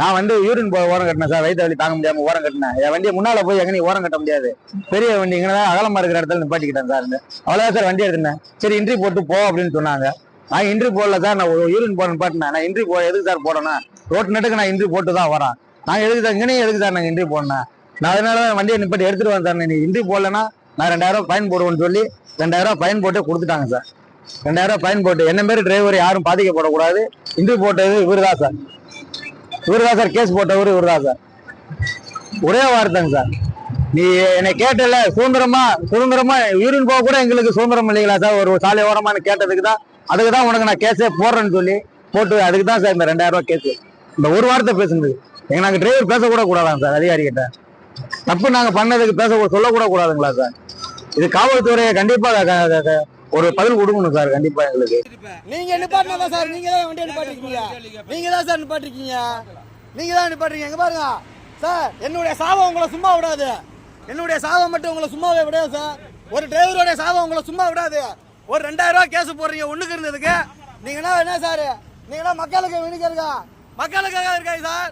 நான் வந்து யூரின் போய் ஓரம் கட்டினேன் சார். வயிற்று வலி தாங்க முடியாம ஓரம் கட்டினேன். என் வண்டியை முன்னால போய் எங்க நீ ஓரம் கட்ட முடியாது. பெரிய வண்டி இங்கே அகலமா இருக்கிற இடத்துல நிப்பாட்டிக்கிட்டேன் சார். அவ்வளவுதான் சார் வண்டி எடுத்துனேன் சரி இன்ட்ரி போட்டு போ அப்படின்னு சொன்னாங்க. நான் இன்ட்ரி போடல சார். நான் யூரின் போட நிப்பாட்டினேன் நான் இன்ட்ரி போ எதுக்கு சார் போடணும்? ரோட்டு நட்டுக்கு நான் இன்ட்ரி போட்டு தான் வரேன். நான் எதுக்கு சார் இங்கேயும் எதுக்கு சார் நாங்கள் இன்ட்ரி போடணும்? நான் அதனால தான் வண்டியை நிப்பாட்டி எடுத்துட்டு வரேன் சார். நீ இன்ட்ரி போடலன்னா நான் ரெண்டாயிரம் ஃபைன் போடுவேன்னு சொல்லி ரெண்டாயிரம் ஃபைன் போட்டு கொடுத்துட்டாங்க சார். ரெண்டாயிரம் ஃபைன் போட்டு என்ன மாரி டிரைவர் யாரும் பாதிக்கப்படக்கூடாது. இன்ட்ரி போட்டது இவர் தான் சார். இவரு தான் சார் கேஸ் போட்டவர் இவர் தான் சார் ஒரே வார்த்தைங்க சார். நீ என்னை கேட்டல சுதந்திரமா சுதந்திரமா யூரின் போக கூட எங்களுக்கு சுதந்திரம் இல்லைங்களா சார்? ஒரு சாலை ஓரமானு கேட்டதுக்கு தான் அதுக்கு தான் உனக்கு நான் கேஸே போடுறேன்னு சொல்லி போட்டு அதுக்கு தான் சார் இந்த ரெண்டாயிரம் ரூபா கேஸ். இந்த ஒரு வார்த்தை பேசுனது. எங்க நாங்கள் டிரைவர் பேசக்கூட கூடாதாங்க சார் அதிகாரி கிட்ட தப்பு நாங்கள் பண்ணதுக்கு பேச சொல்லக்கூட கூடாதுங்களா சார்? இது காவல்துறையை கண்டிப்பாக ஒரு பதில் கொடுக்கணும் சார் கண்டிப்பா எங்களுக்கு. நீங்க நிப்பாட்டினா சார் நீங்க தான் வண்டி நிப்பாட்டிருக்கீங்க. நீங்க தான் சார் நிப்பாட்டிருக்கீங்க. நீங்க தான் நிப்பாட்டிருக்கீங்க எங்க பாருங்க. சார் என்னுடைய சாபம் உங்களை சும்மா விடாது. என்னுடைய சாபம் மட்டும் உங்களை சும்மாவே விடாது சார். ஒரு டிரைவருடைய சாபம் உங்களை சும்மா விடாது. ஒரு ரெண்டாயிரம் ரூபா கேஸ் போடுறீங்க ஒண்ணுக்கு இருந்ததுக்கு. நீங்க என்ன சார்? நீங்க மக்களுக்கு வினிக்கிறீங்க மக்களுக்காக இருக்காங்க சார்.